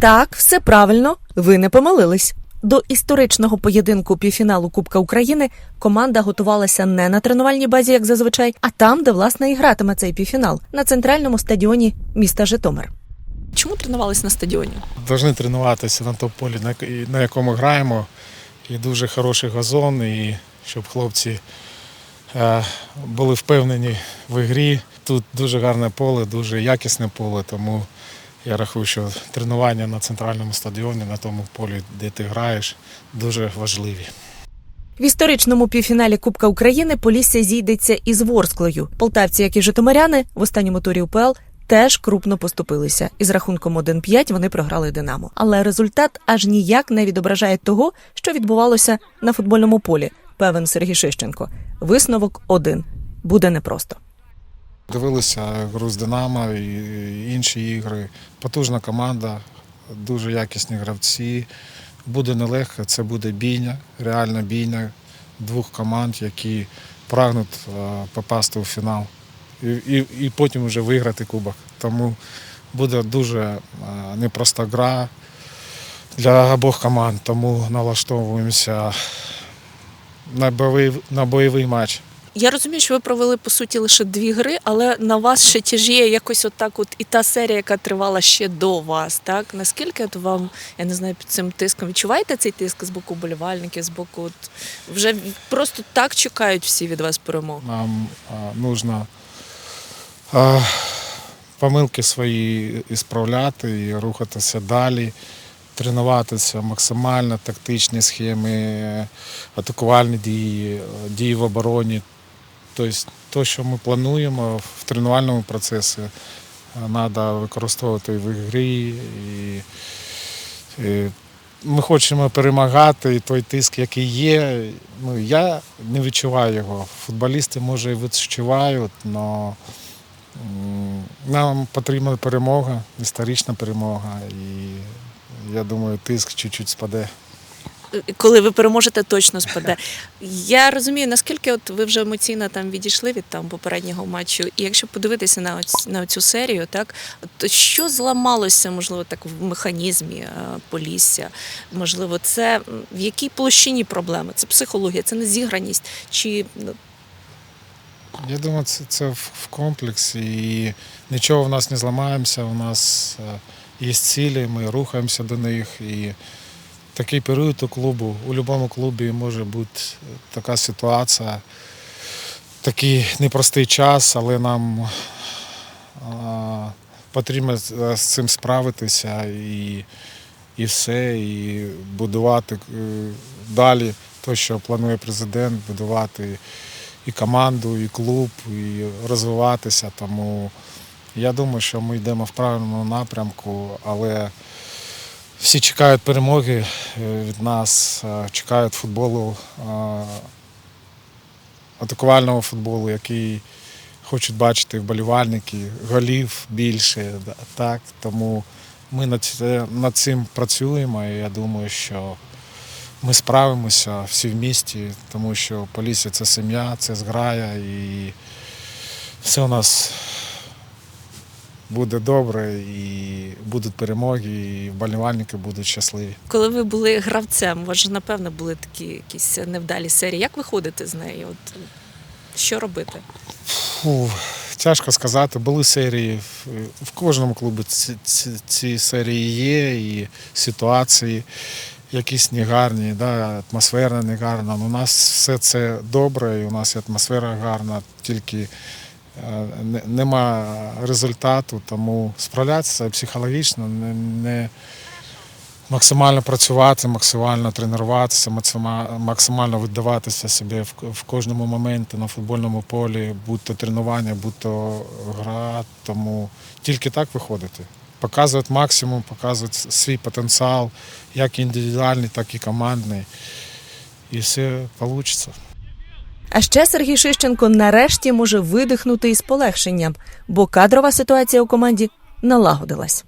Так, все правильно, ви не помилились. До історичного поєдинку півфіналу Кубка України команда готувалася не на тренувальній базі, як зазвичай, а там, де власне і гратиме цей півфінал на центральному стадіоні міста Житомир. Чому тренувались на стадіоні? Повинні тренуватися на тому полі, на якому граємо. І дуже хороший газон, і щоб хлопці е, були впевнені в ігрі. Тут дуже гарне поле, дуже якісне поле, тому я рахую, що тренування на центральному стадіоні, на тому полі, де ти граєш, дуже важливі. В історичному півфіналі Кубка України Полісся зійдеться із Ворсклою. Полтавці, як і житомиряни, в останньому турі УПЛ теж крупно поступилися. Із рахунком 1-5 вони програли Динамо. Але результат аж ніяк не відображає того, що відбувалося на футбольному полі. Певен Сергій Шищенко. Висновок один буде непросто. Дивилися гру з Динамо і інші ігри. Потужна команда, дуже якісні гравці. Буде нелегко, це буде бійня, реальна бійня двох команд, які прагнуть е, попасти у фінал і, і, і потім вже виграти кубок. Тому буде дуже е, непроста гра для обох команд, тому налаштовуємося на бойовий, на бойовий матч. Я розумію, що ви провели по суті лише дві гри, але на вас ще тяжіє якось отак, от і та серія, яка тривала ще до вас. Так наскільки от вам я не знаю під цим тиском відчуваєте цей тиск з боку болівальників, з боку от вже просто так чекають всі від вас перемог. Нам а, нужно а, помилки свої ісправляти і рухатися далі, тренуватися максимально тактичні схеми, атакувальні дії, дії в обороні. Тобто, те, що ми плануємо в тренувальному процесі, треба використовувати в ігрі. І, і ми хочемо перемагати, і той тиск, який є, ну я не відчуваю його. Футболісти, може, і відчувають, але нам потрібна перемога, історична перемога. І я думаю, тиск чуть-чуть спаде. Коли ви переможете, точно спаде. Я розумію, наскільки от ви вже емоційно там відійшли від там попереднього матчу. І якщо подивитися на оць, на цю серію, так то що зламалося, можливо, так в механізмі е, Полісся? Можливо, це в якій площині проблеми? Це психологія, це незіграність чи ну, Я думаю, це, це в комплексі. І нічого в нас не зламаємося. У нас е, є цілі, ми рухаємося до них. І такий період у клубу, у будь-якому клубі може бути така ситуація, такий непростий час, але нам е, потрібно з з цим справитися і, і все, і будувати е, далі те, що планує президент, будувати і команду, і клуб, і розвиватися. Тому я думаю, що ми йдемо в правильному напрямку, але всі чекають перемоги е, від нас, е, чекають футболу, е, атакувального футболу, який хочуть бачити вболівальники, голів більше. Так, тому ми над, над цим працюємо, і я думаю, що ми справимося всі в місті, тому що Полісся це сім'я, це зграя і все у нас буде добре, і будуть перемоги, і вболівальники будуть щасливі. коли ви були гравцем, у вас же напевно були такі якісь невдалі серії. Як виходити з неї? От що робити? Фу, тяжко сказати. Були серії в, кожному клубі ці, ці, ці серії є, і ситуації якісь негарні, да, атмосфера негарна. У нас все це добре, і у нас і атмосфера гарна, тільки нема результату, тому справлятися психологічно, не, не максимально працювати, максимально тренуватися, максимально віддаватися собі в, кожному моменті на футбольному полі, будь то тренування, будь то гра. Тому тільки так виходити. Показувати максимум, показувати свій потенціал, як індивідуальний, так і командний. І все вийде. А ще Сергій Шищенко нарешті може видихнути із полегшенням, бо кадрова ситуація у команді налагодилась.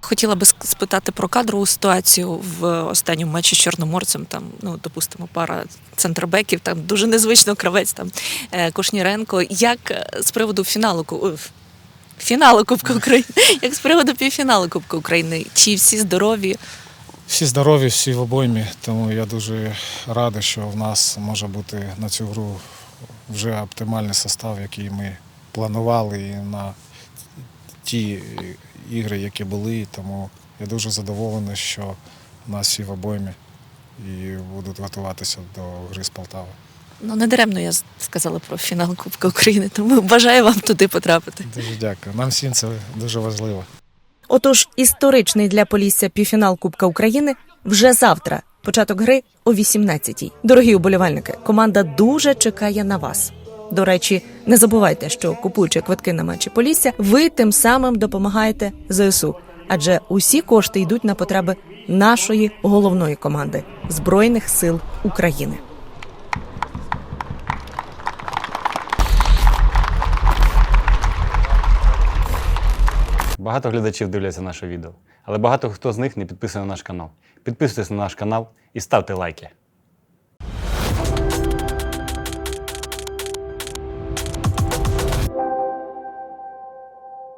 Хотіла би спитати про кадрову ситуацію в останньому матчі з Чорноморцем. Там, ну допустимо, пара центрбеків, там дуже незвично кравець там е, Кошніренко. Як е, з приводу фіналу е, фіналу Кубка України. Як з приводу півфіналу Кубка України? Чи всі здорові? Всі здорові, всі в обоймі, тому я дуже радий, що в нас може бути на цю гру вже оптимальний состав, який ми планували і на ті ігри, які були. Тому я дуже задоволений, що в нас всі в обоймі і будуть готуватися до гри з Полтави. Ну, не даремно я сказала про фінал Кубка України, тому бажаю вам туди потрапити. Дуже дякую. Нам всім це дуже важливо. Отож, історичний для Полісся півфінал Кубка України вже завтра. Початок гри о 18-й. Дорогі уболівальники, команда дуже чекає на вас. До речі, не забувайте, що купуючи квитки на матчі Полісся, ви тим самим допомагаєте ЗСУ, адже усі кошти йдуть на потреби нашої головної команди Збройних сил України. Багато глядачів дивляться наше відео, але багато хто з них не підписаний на наш канал. Підписуйтесь на наш канал і ставте лайки.